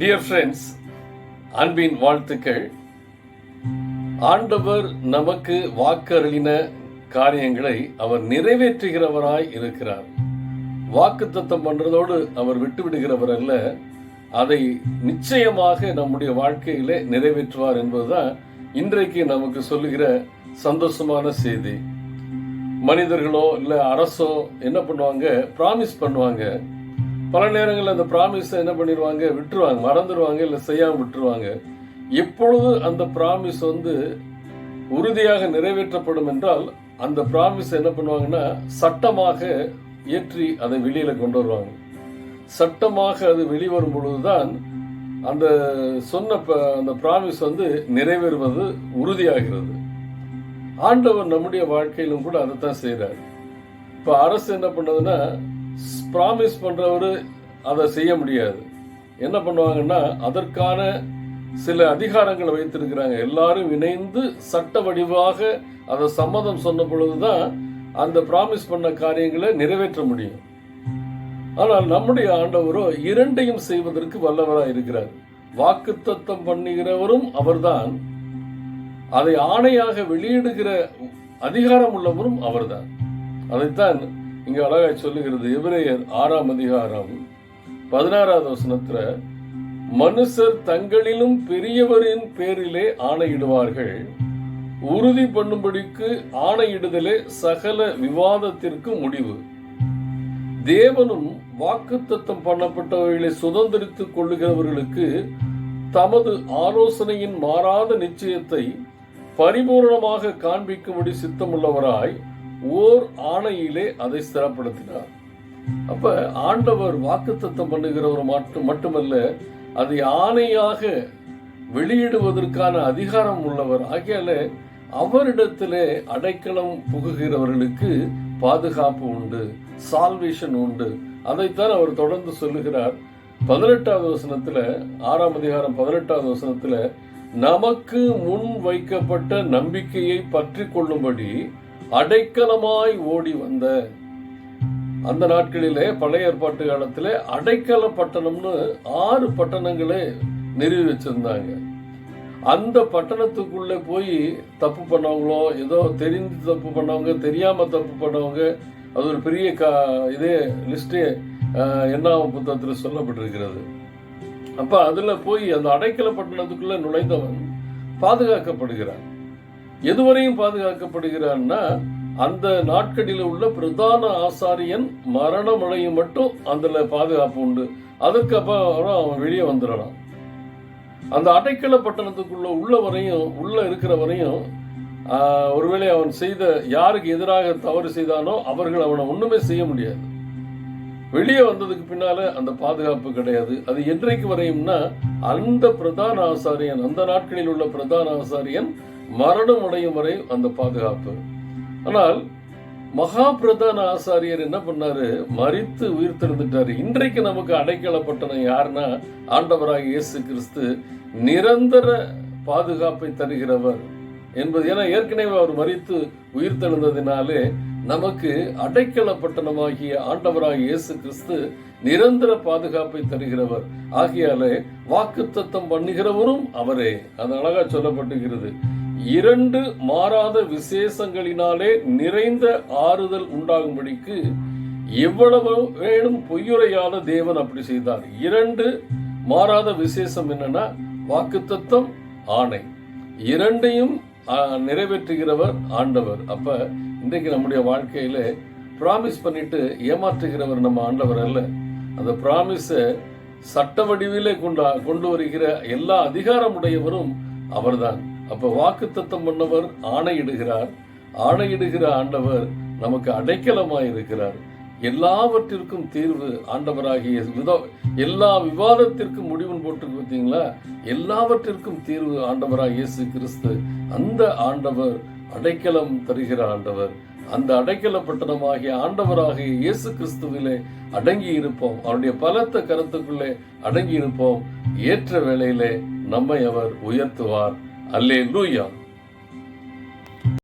Dear friends அன்பின் வாழ்த்துக்கள். ஆண்டவர் நமக்கு வாக்கருளின காரியங்களை அவர் நிறைவேற்றுகிறவராய் இருக்கிறார். வாக்குத்தத்தம் பண்றதோடு அவர் விட்டுவிடுகிறவர் அல்ல அதை நிச்சயமாக நம்முடைய வாழ்க்கையிலே நிறைவேற்றுவார் என்பதுதான் இன்றைக்கு நமக்கு சொல்லுகிற சந்தோஷமான செய்தி. மனிதர்களோ இல்லை அரசோ என்ன பண்ணுவாங்க? ப்ராமிஸ் பண்ணுவாங்க. பல நேரங்களில் அந்த ப்ராமிஸை என்ன பண்ணிடுவாங்க விட்டுருவாங்க. மறந்துடுவாங்க இல்லை செய்யாமல் விட்டுருவாங்க. எப்பொழுது அந்த ப்ராமிஸ் வந்து உறுதியாக நிறைவேற்றப்படும் என்றால் அந்த ப்ராமிஸ் என்ன பண்ணுவாங்கன்னா சட்டமாக இயற்றி அதை வெளியில் கொண்டு வருவாங்க. சட்டமாக அது வெளிவரும் பொழுதுதான் அந்த சொன்ன ப- அந்த ப்ராமிஸ் வந்து நிறைவேறுவது உறுதியாகிறது. ஆண்டவர் நம்முடைய வாழ்க்கையிலும் கூட அதைத்தான் செய்கிறார் இப்போ அரசு என்ன பண்ணதுன்னா ப்ராமிஸ் பண்ணுறவர் அதை செய்ய முடியாது. என்ன பண்ணுவாங்கன்னா அதற்கான சில அதிகாரங்களை வைத்திருக்கிறாங்க. எல்லாரும் இணைந்து சட்ட வடிவாக அதை சம்மதம் சொன்ன பொழுதுதான் அந்த ப்ராமிஸ் பண்ண காரியங்களை நிறைவேற்ற முடியும். ஆனால் நம்முடைய ஆண்டவரோ இரண்டையும் செய்வதற்கு வல்லவராக இருக்கிறார். வாக்குத்தத்தம் பண்ணுகிறவரும் அவர்தான். அதை ஆணையாக வெளியிடுகிற அதிகாரம் உள்ளவரும் அவர்தான். அதைத்தான் இங்க அழகாய் சொல்லுகிறது எபிரேயர் ஆறாம் அதிகாரம் பதினாறாவது வசனத்துல மனுஷர் தங்களிலும் பெரியவரின் பேரிலே ஆணையிடுவார்கள். உறுதி பண்ணும்படிக்கு ஆணையிடுதலே சகல விவாதத்திற்கு முடிவு. தேவனும் வாக்குத்தத்தம் பண்ணப்பட்டவர்களை சுதந்திரித்துக் கொள்ளுகிறவர்களுக்கு தமது ஆலோசனையின் மாறாத நிச்சயத்தை பரிபூரணமாக காண்பிக்கும்படி சித்தமுள்ளவராய் ஓர் ஆணையிலே அதை ஸ்திரப்படுத்தினார் அப்ப ஆண்டவர் வாக்குத்தத்தம் பண்ணுகிறவர் மட்டும் மட்டுமல்ல அதை ஆணையாக வெளியிடுவதற்கான அதிகாரம் உள்ளவர். ஆகியால அவரிடத்திலே அடைக்கலம் புகுகிறவர்களுக்கு பாதுகாப்பு உண்டு சால்வேஷன் உண்டு. அதைத்தான் அவர் தொடர்ந்து சொல்லுகிறார். பதினெட்டாவது வசனத்துல ஆறாம் அதிகாரம் பதினெட்டாவது வசனத்துல நமக்கு முன் வைக்கப்பட்ட நம்பிக்கையை பற்றி கொள்ளும்படி அடைக்கலமாய் ஓடி வந்த. அந்த நாட்களிலே பழைய ஏற்பாட்டு காலத்தில் அடைக்கல பட்டணம்னு ஆறு பட்டணங்களே நிறுவி வச்சிருந்தாங்க. அந்த பட்டணத்துக்குள்ளே போய் தப்பு பண்ணவங்களோ ஏதோ தெரிந்து தப்பு பண்ணவங்க தெரியாமல் தப்பு பண்ணவங்க அது ஒரு பெரிய கா இதே லிஸ்டே எண்ணாம புத்தகத்தில் சொல்லப்பட்டிருக்கிறது. அப்போ அதில் போய் அந்த அடைக்கல பட்டணத்துக்குள்ளே நுழைந்தவன் பாதுகாக்கப்படுகிறான். எதுவரையும் பாதுகாக்கப்படுகிறான்னா அந்த நாட்களில் உள்ள பிரதான ஆசாரியன் மரணம் அடையும் மட்டும் அதுல பாதுகாப்பு உண்டு. அதுக்கப்புறம் அப்புறம் அவன் வெளியே வந்துடலாம் அந்த அடைக்கல பட்டணத்துக்குள்ள உள்ள வரையும் உள்ள இருக்கிற வரையும் ஆஹ், ஒருவேளை அவன் செய்த யாருக்கு எதிராக தவறு செய்தானோ அவர்கள் அவனை ஒண்ணுமே செய்ய முடியாது. வெளியே வந்ததுக்கு பின்னால அந்த பாதுகாப்பு கிடையாது. அது என்றைக்கு வரையும்னா அந்த பிரதான ஆசாரியன் அந்த நாட்களில் உள்ள பிரதான ஆசாரியன் மரணம் அடையும் வரை அந்த பாதுகாப்பு. ஆனால் மகா பிரதான ஆசாரியர் என்ன பண்ணாரு? மறித்து உயிர் திறந்துட்டாரு இன்றைக்கு நமக்கு அடைக்கலப்பட்டன யாருன்னா ஆண்டவராக இயேசு கிறிஸ்து நிரந்தர பாதுகாப்பை தருகிறவர் என்பது. ஏன்னா ஏற்கனவே அவர் மறித்து உயிர் தெழுந்ததினாலே நமக்கு அடைக்கல ஆண்டவராக இயேசு கிறிஸ்து நிரந்தர பாதுகாப்பை தருகிறவர். ஆகையாலே வாக்குத்தத்தம் பண்ணுகிறவரும் அவரே. அது அழகா சொல்லப்பட்டுகிறது இரண்டு மாறாத விசேஷங்களினாலே நிறைந்த ஆறுதல் உண்டாகும்படிக்கு எவ்வளவு வேணும் பொய்யுரையாத தேவன் அப்படி செய்தார். இரண்டு மாறாத விசேஷம் என்னன்னா வாக்குத்தத்தம் ஆணை. இரண்டையும் நிறைவேற்றுகிறவர் ஆண்டவர். அப்ப இன்றைக்கு நம்முடைய வாழ்க்கையில ப்ராமிஸ் பண்ணிட்டு ஏமாற்றுகிறவர் நம்ம ஆண்டவர் அல்ல. அந்த ப்ராமிஸை சட்ட வடிவிலே கொண்டா கொண்டு வருகிற எல்லா அதிகாரமுடையவரும் அவர்தான். அப்ப வாக்குத்தத்தம் பண்ணவர் ஆணையிடுகிறார். ஆணையிடுகிற ஆண்டவர் நமக்கு அடைக்கலமாய் இருக்கிறார் எல்லாவற்றிற்கும் தீர்வு ஆண்டவராகிய எல்லா விவாதத்திற்கும் முடிவுன்னு போட்டு பார்த்தீங்களா? எல்லாவற்றிற்கும் தீர்வு ஆண்டவராக இயேசு கிறிஸ்து. அந்த ஆண்டவர் அடைக்கலம் தருகிற ஆண்டவர். அந்த அடைக்கல பட்டணமாகிய ஆண்டவராகிய இயேசு கிறிஸ்துவிலே அடங்கி இருப்போம் அவருடைய பலத்த கருத்துக்குள்ளே அடங்கி இருப்போம் ஏற்ற வேளையிலே நம்மை அவர் உயர்த்துவார். அல்லே லூயா